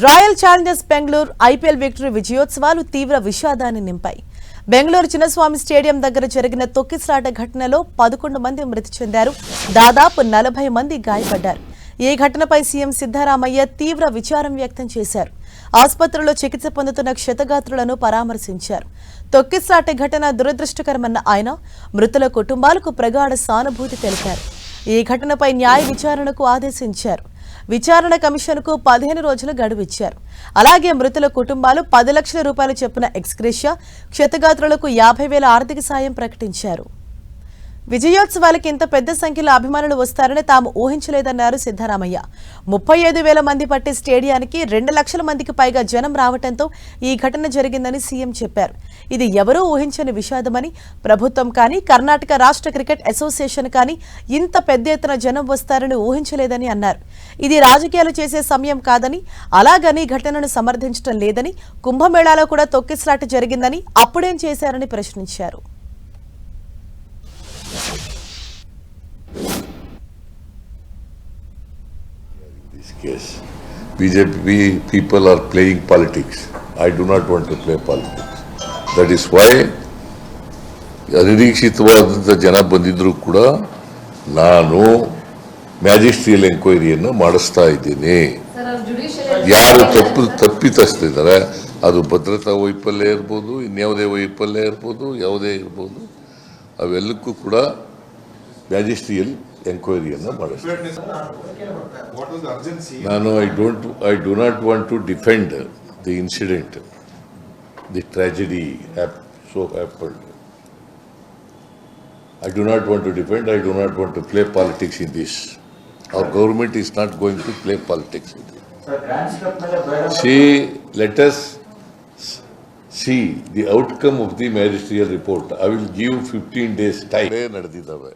Royal Challengers Bengaluru IPL victory విజయోత్సవాలు తీవ్ర విషాదాన్ని నింపాయి. Bengaluru Chinnaswamy stadium దగ్గర జరిగిన తొక్కిసలాట ఘటనలో పదకొండు మంది మృతి చెందారు. దాదాపు నలభై మంది గాయపడ్డారు. ఈ ఘటనపై సీఎం సిద్ధరామయ్య తీవ్ర విచారం వ్యక్తం చేశారు. ఆసుపత్రిలో చికిత్స పొందుతున్న క్షతగాత్రులను పరామర్శించారు. తొక్కిసలాట ఘటన దురదృష్టకరమన్న ఆయన మృతుల కుటుంబాలకు ప్రగాఢ సానుభూతి తెలిపారు. ఈ ఘటనపై న్యాయ విచారణకు ఆదేశించారు. విచారణ కమిషన్కు పదిహేను రోజులు గడువు ఇచ్చారు అలాగే మృతుల కుటుంబాలు పది లక్షల రూపాయలు చొప్పున ఎక్స్గ్రేషియా క్షతగాత్రులకు యాభై వేల ఆర్థిక సాయం ప్రకటించారు. విజయోత్సవాలకి ఇంత పెద్ద సంఖ్యలో అభిమానులు వస్తారని తాము ఊహించలేదన్నారు సిద్దరామయ్య ముప్పై ఐదు వేల మంది పట్టే స్టేడియానికి రెండు లక్షల మందికి పైగా జనం రావడంతో ఈ ఘటన జరిగిందని సీఎం చెప్పారు. ఇది ఎవరూ ఊహించని విషాదమని ప్రభుత్వం కానీ కర్ణాటక రాష్ట్ర క్రికెట్ అసోసియేషన్ కానీ ఇంత పెద్ద ఎత్తున జనం వస్తారని ఊహించలేదని అన్నారు. ఇది రాజకీయాలు చేసే సమయం కాదని అలాగని ఘటనను సమర్థించడం లేదని కుంభమేళాలో కూడా తొక్కిసలాట జరిగిందని అప్పుడేం చేశారని ప్రశ్నించారు. This case. BJP people are playing politics. I do not want to play politics. That is why ಅನಿರೀಕ್ಷಿತವಾದಂಥ ಜನ ಬಂದಿದ್ದರೂ ಕೂಡ ನಾನು ಮ್ಯಾಜಿಸ್ಟ್ರಿಯಲ್ ಎಂಕ್ವೈರಿಯನ್ನು ಮಾಡಿಸ್ತಾ ಇದ್ದೀನಿ ಯಾರು ತಪ್ಪು ತಪ್ಪಿತಸ್ತಿದ್ದಾರೆ ಅದು ಭದ್ರತಾ ವೈಫಲ್ಯ ಇರ್ಬೋದು ಇನ್ಯಾವುದೇ ವೈಫಲ್ಯ ಇರ್ಬೋದು ಯಾವುದೇ ಇರ್ಬೋದು ಅವೆಲ್ಲಕ್ಕೂ ಕೂಡ magisterial ಎಂಕ್ವೈರಿಯನ್ನು ಮಾಡಿಸ್ತೀನಿ What was the urgency? ನಾನು I don't I do not want to defend the incident the tragedy so happened I do not want to defend I do not want to play politics in this our government is not going to play politics in this see let us see the outcome of the magisterial report I will give fifteen days time ನಡೆದಿದ್ದಾವೆ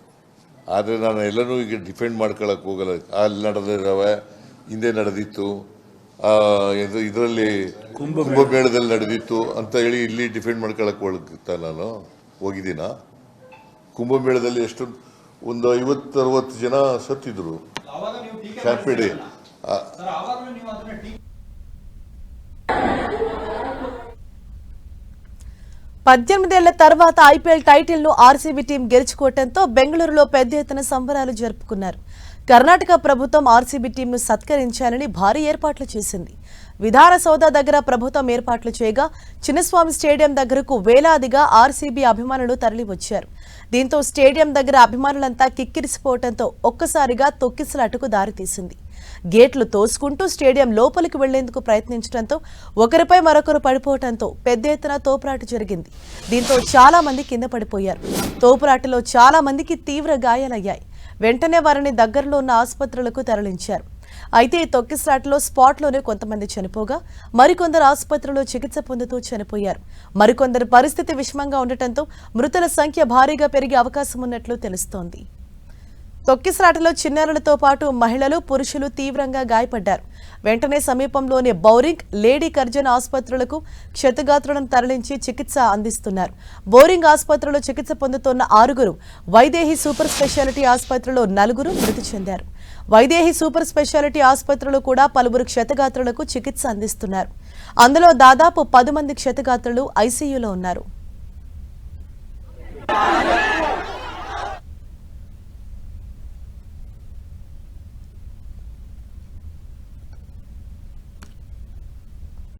ಆದರೆ ನಾನು ಎಲ್ಲರೂ ಈಗ defend ಮಾಡ್ಕೊಳ್ಳೋಕೆ ಹೋಗಲ್ಲ. ಅಲ್ಲಿ ನಡೆದಿದ್ದಾವೆ ಹಿಂದೆ ನಡೆದಿತ್ತು. ಇದರಲ್ಲಿ ಕುಂಭಮೇಳದಲ್ಲಿ ನಡೆದಿತ್ತು ಅಂತ ಹೇಳಿ ಇಲ್ಲಿ ಡಿಫೆಂಡ್ ಮಾಡ್ಕೊಳ್ಳೋಕೆ ಹೋಗ್ತಾ ನಾನು? ಹೋಗಿದ್ದೀನ? ಕುಂಭಮೇಳದಲ್ಲಿ ಎಷ್ಟು ಒಂದು ಐವತ್ತು ಅರವತ್ತು ಜನ ಸತ್ತಿದ್ರು. ಅವಾಗ పద్దెనిమిదేళ్ళ తర్వాత ఐపీఎల్ టైటిల్ను ఆర్సీబీ టీం గెలుచుకోవడంతో బెంగళూరులో పెద్ద ఎత్తున సంబరాలు జరుపుకున్నారు. కర్ణాటక ప్రభుత్వం ఆర్సీబీ టీంను సత్కరించాలని భారీ ఏర్పాట్లు చేసింది. విధాన సౌదా దగ్గర ప్రభుత్వం ఏర్పాట్లు చేయగా చిన్నస్వామి స్టేడియం దగ్గరకు వేలాదిగా ఆర్సీబీ అభిమానులు తరలివచ్చారు. దీంతో స్టేడియం దగ్గర అభిమానులంతా కిక్కిరిసిపోవడంతో ఒక్కసారిగా తొక్కిసలాటకు దారితీసింది. గేట్లు తోసుకుంటూ స్టేడియం లోపలికి వెళ్ళేందుకు ప్రయత్నించడంతో ఒకరిపై మరొకరు పడిపోవడంతో పెద్ద ఎత్తున తోపురాటు జరిగింది. దీంతో చాలా మంది కింద పడిపోయారు. తోపురాటలో చాలా మందికి తీవ్ర గాయాలయ్యాయి. వెంటనే వారిని దగ్గరలో ఉన్న ఆసుపత్రులకు తరలించారు. అయితే ఈ తొక్కిసలాటలో స్పాట్లోనే కొంతమంది చనిపోగా మరికొందరు ఆసుపత్రిలో చికిత్స పొందుతూ చనిపోయారు. మరికొందరు పరిస్థితి విషమంగా ఉండటంతో మృతుల సంఖ్య భారీగా పెరిగే అవకాశం ఉన్నట్లు తెలుస్తోంది. తొక్కిసలాటలో చిన్నారులతో పాటు మహిళలు పురుషులు తీవ్రంగా గాయపడ్డారు. వెంటనే సమీపంలోని బౌరింగ్ లేడీ కర్జన్ ఆసుపత్రులకు క్షతగాత్రులను తరలించి చికిత్స అందిస్తున్నారు. బౌరింగ్ ఆసుపత్రిలో చికిత్స పొందుతున్న ఆరుగురు వైదేహి సూపర్ స్పెషాలిటీ ఆసుపత్రిలో నలుగురు మృతి చెందారు. వైదేహి సూపర్ స్పెషాలిటీ ఆసుపత్రిలో కూడా పలువురు క్షతగాత్రులకు చికిత్స అందిస్తున్నారు. అందులో దాదాపు పది మంది క్షతగాత్రులు ఐసీయూలో ఉన్నారు.